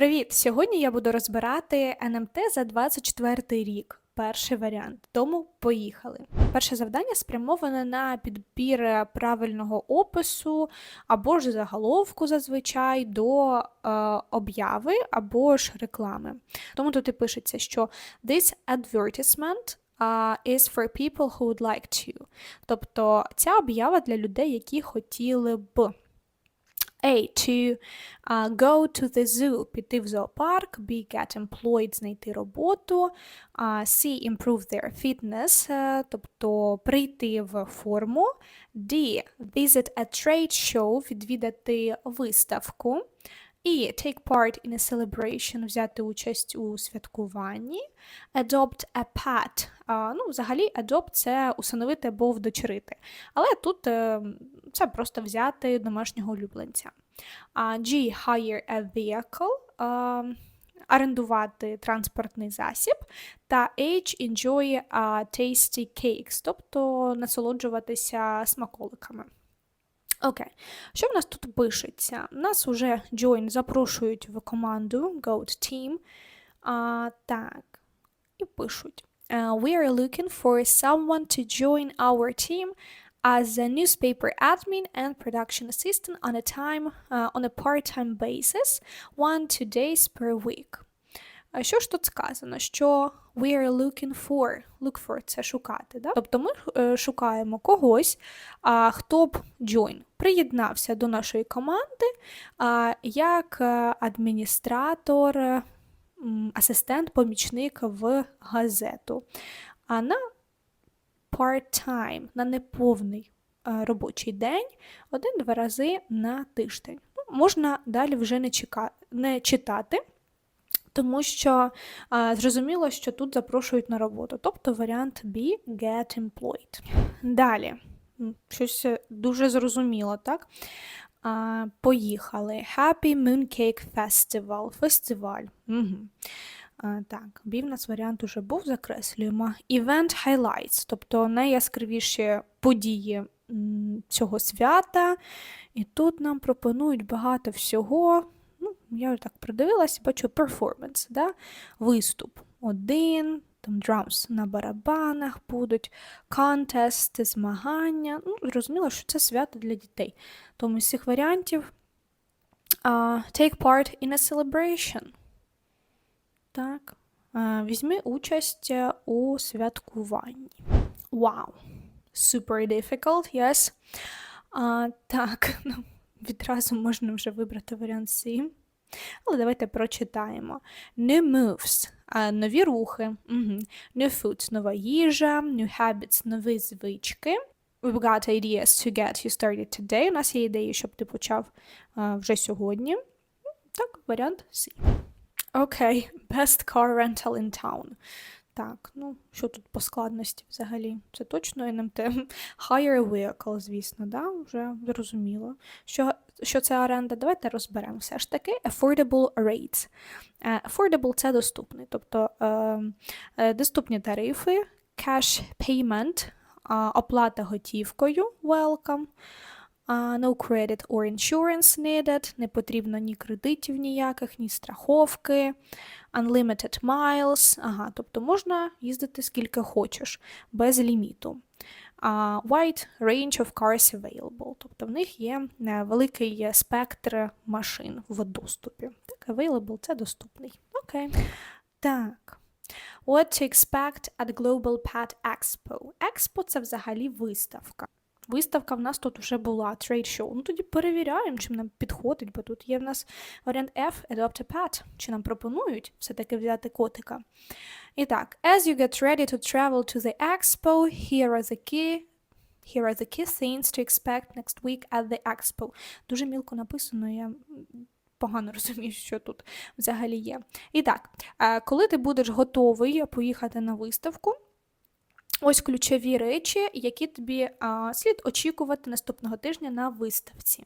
Привіт! Сьогодні я буду розбирати НМТ за 24 рік. Перший варіант. Тому поїхали. Перше завдання спрямоване на підбір правильного опису або ж заголовку зазвичай до е, обяви або ж реклами. Тому тут і пишеться, що this advertisement uh, is for people who would like to. Тобто ця об'ява для людей, які хотіли б. A. To uh, go to the zoo, піти в зоопарк, B. Get employed, знайти роботу, uh, C. Improve their fitness, uh, тобто прийти в форму, D. Visit a trade show, відвідати виставку, і take part in a celebration, взяти участь у святкуванні, adopt a pet, ну, взагалі, adopt – це усиновити або вдочерити. Але тут е, це просто взяти домашнього улюбленця. G. Hire a vehicle. Орендувати транспортний засіб, та H enjoy a tasty cakes, тобто насолоджуватися смаколиками. Окей, що в нас тут пишеться? Нас уже join запрошують в команду Goat Team. А, Так, і пишуть. Uh, we are looking for someone to join our team as a newspaper admin and production assistant on a time uh, on a part-time basis, one two days per week. А що ж тут сказано? Що we are looking for. Look for – це шукати. Да? Тобто ми е, шукаємо когось, а, хто б join, приєднався до нашої команди а, як е, адміністратор, е, асистент, помічник в газету. А на part-time, на неповний робочий день, один-два рази на тиждень. Ну, Можна далі вже не, чека... не читати тому що а, зрозуміло, що тут запрошують на роботу. Тобто варіант B get employed. Далі, щось е, дуже зрозуміло, так? А, Поїхали. Happy Mooncake Festival. Фестиваль. Угу. А, Так, B в нас варіант уже був, закреслюємо. Event highlights, тобто найяскравіші події цього свята. І тут нам пропонують багато всього я так придивилася, бачу перформанс, да? виступ. Один, там drums на барабанах будуть, контести, змагання. Ну, Зрозуміло, що це свято для дітей. Тому з цих варіантів uh, take part in a celebration. Так. Uh, візьми участь е, у святкуванні. Wow. Super difficult, yes. Uh, так, ну, відразу можна вже вибрати варіант C. Але давайте прочитаємо. New moves нові рухи. New foods нова їжа, new habits нові звички. We've got ideas to get you started today. У нас є ідеї, щоб ти почав вже сьогодні. Так, варіант C. Окей, okay. best car rental in town. Так, ну, що тут по складності взагалі? Це точно НМТ. Hire vehicle, звісно, да? вже зрозуміло. Що що це оренда? Давайте розберемо все ж таки. Affordable rates. Affordable – це доступний, тобто е, е, доступні тарифи, cash payment, оплата готівкою, welcome. No credit or insurance needed, не потрібно ні кредитів ніяких, ні страховки, unlimited miles, ага, тобто можна їздити скільки хочеш, без ліміту. Wide range of cars available, тобто в них є е, великий спектр машин в доступі. Так, available – це доступний. Окей. Так. What to expect at Global Pet Expo? Expo – це взагалі виставка. Виставка в нас тут вже була, show. Ну тоді перевіряємо, чим нам підходить, бо тут є в нас варіант F, adopt a pet. Чи нам пропонують все-таки взяти котика? І так, as you get ready to travel to the expo, here are the key Here are the key things to expect next week at the expo. Дуже мілко написано, я погано розумію, що тут взагалі є. І так, е, коли ти будеш готовий поїхати на виставку, Ось ключові речі, які тобі а, слід очікувати наступного тижня на виставці.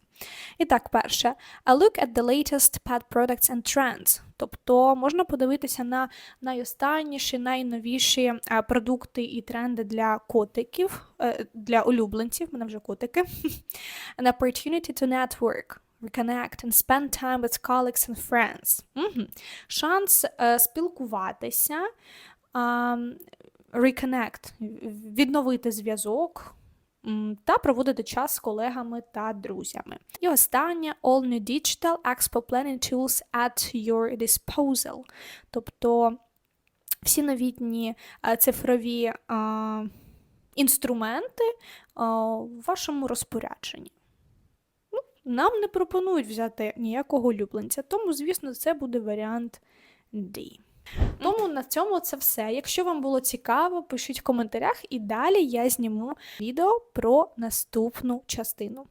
І так, перше, a look at the latest pet products and trends. Тобто можна подивитися на найостанніші, найновіші продукти і тренди для котиків, е, для улюбленців, мене вже котики. An opportunity to network reconnect and spend time with colleagues and friends. Угу. Шанс е, спілкуватися, а, reconnect, відновити зв'язок та проводити час з колегами та друзями. І останнє all new digital expo planning tools at your disposal. Тобто всі новітні е, цифрові а, інструменти а, в вашому розпорядженні. Ну, нам не пропонують взяти ніякого улюбленця, тому, звісно, це буде варіант D. Тому на цьому це все. Якщо вам було цікаво, пишіть в коментарях, і далі я зніму відео про наступну частину.